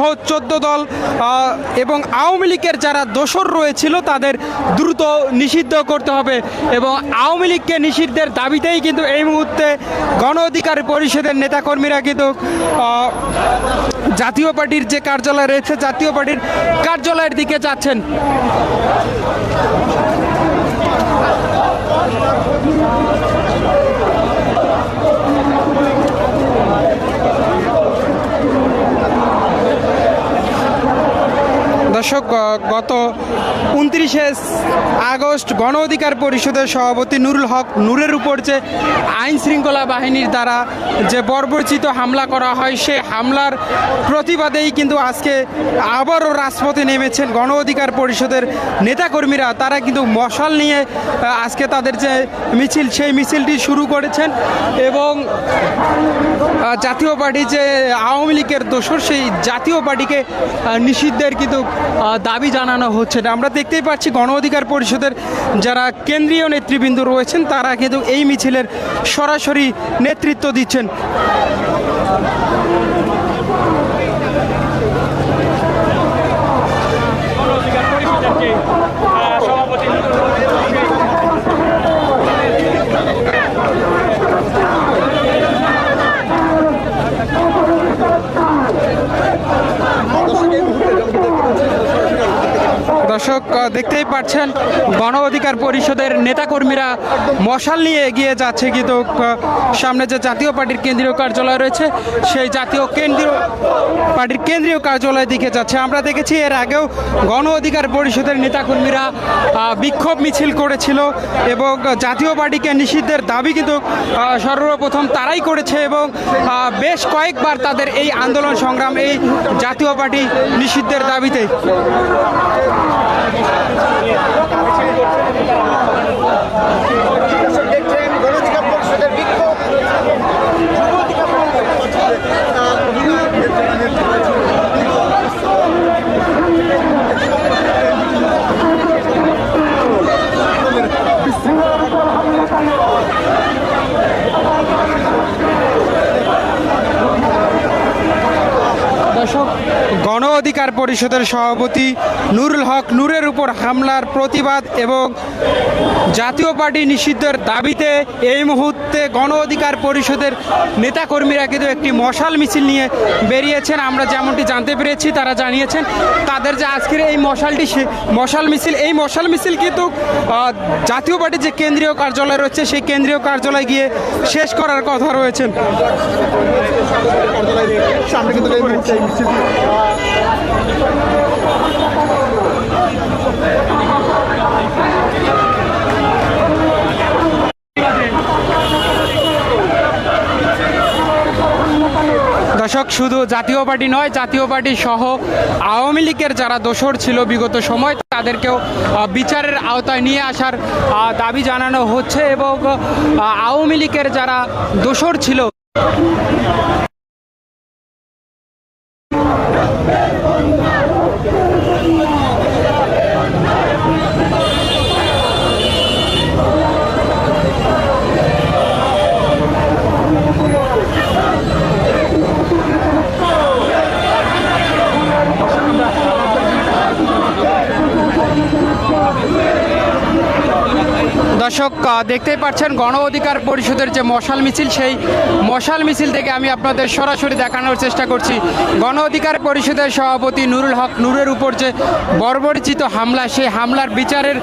সহ চোদ্দ দল এবং আওয়ামী লীগের যারা দোসর রয়েছিল তাদের দ্রুত নিষিদ্ধ করতে হবে এবং আওয়ামী লীগকে নিষিদ্ধের দাবিতেই কিন্তু এই মুহূর্তে গণ অধিকার পরিষদের নেতাকর্মীরা কিন্তু জাতীয় পার্টির যে কার্যালয় রয়েছে, জাতীয় পার্টির কার্যালয়ের দিকে যাচ্ছেন। দর্শক গত উনত্রিশে আগস্ট গণ অধিকার পরিষদের সভাপতি নুরুল হক নূরের উপর যে আইন শৃঙ্খলা বাহিনীর দ্বারা যে বর্বরচিত হামলা করা হয়, সে হামলার প্রতিবাদেই কিন্তু আজকে আবারও রাজপথে নেমেছেন গণ অধিকার পরিষদের নেতাকর্মীরা। তারা কিন্তু মশাল নিয়ে আজকে তাদের যে মিছিল, সেই মিছিলটি শুরু করেছেন এবং জাতীয় পার্টি যে আওয়ামী লীগের দোসর সেই জাতীয় পার্টিকে নিষিদ্ধের কিন্তু দাবি জানানো হচ্ছে। না আমরা দেখতেই পাচ্ছি গণ অধিকার পরিষদের যারা কেন্দ্রীয় নেতৃবৃন্দ রয়েছেন, তারা কিন্তু এই মিছিলের সরাসরি নেতৃত্ব দিচ্ছেন। দর্শক দেখতেই পাচ্ছেন, গণ অধিকার পরিষদের নেতাকর্মীরা মশাল নিয়ে এগিয়ে যাচ্ছে কিন্তু সামনে যে জাতীয় পার্টির কেন্দ্রীয় কার্যালয় রয়েছে, সেই জাতীয় কেন্দ্রীয় পার্টির কেন্দ্রীয় কার্যালয়ের দিকে যাচ্ছে। আমরা দেখেছি এর আগেও গণ অধিকার পরিষদের নেতাকর্মীরা বিক্ষোভ মিছিল করেছিল এবং জাতীয় পার্টিকে নিষিদ্ধের দাবি কিন্তু সর্বপ্রথম তারাই করেছে এবং বেশ কয়েকবার তাদের এই আন্দোলন সংগ্রাম, এই জাতীয় পার্টি নিষিদ্ধের দাবিতে দেখছেন গণঅধিকার পরিষদের বিক্ষোভ গণঅধিকার পরিষদের আহ, গণ অধিকার পরিষদের সভাপতি নুরুল হক নূরের উপর হামলার প্রতিবাদ এবং জাতীয় পার্টি নিষিদ্ধের দাবিতে এই মুহূর্তে গণ অধিকার পরিষদের নেতাকর্মীরা কিন্তু একটি মশাল মিছিল নিয়ে বেরিয়েছেন। আমরা যেমনটি জানতে পেরেছি, তারা জানিয়েছেন তাদের যে আজকের এই মশালটি মশাল মিছিল, এই মশাল মিছিল কিন্তু জাতীয় পার্টির যে কেন্দ্রীয় কার্যালয় রয়েছে, সেই কেন্দ্রীয় কার্যালয়ে গিয়ে শেষ করার কথা এই দর্শক, শুধু জাতীয় পার্টি নয়, জাতীয় পার্টি সহ আওয়ামী লীগের যারা দোষর ছিল বিগত সময়, তাদেরকেও বিচারের আওতায় নিয়ে আসার দাবি জানানো হচ্ছে এবং আওয়ামী লীগের যারা দোষর ছিল দর্শক দেখতেই পাচ্ছেন গণ অধিকার পরিষদের যে মশাল মিছিল, সেই মশাল মিছিল থেকে আমি আপনাদের সরাসরি দেখানোর চেষ্টা করছি। গণ অধিকার পরিষদের সভাপতি নুরুল হক, নুরের উপর যে বর্বরিচিত হামলা, সেই হামলার বিচারের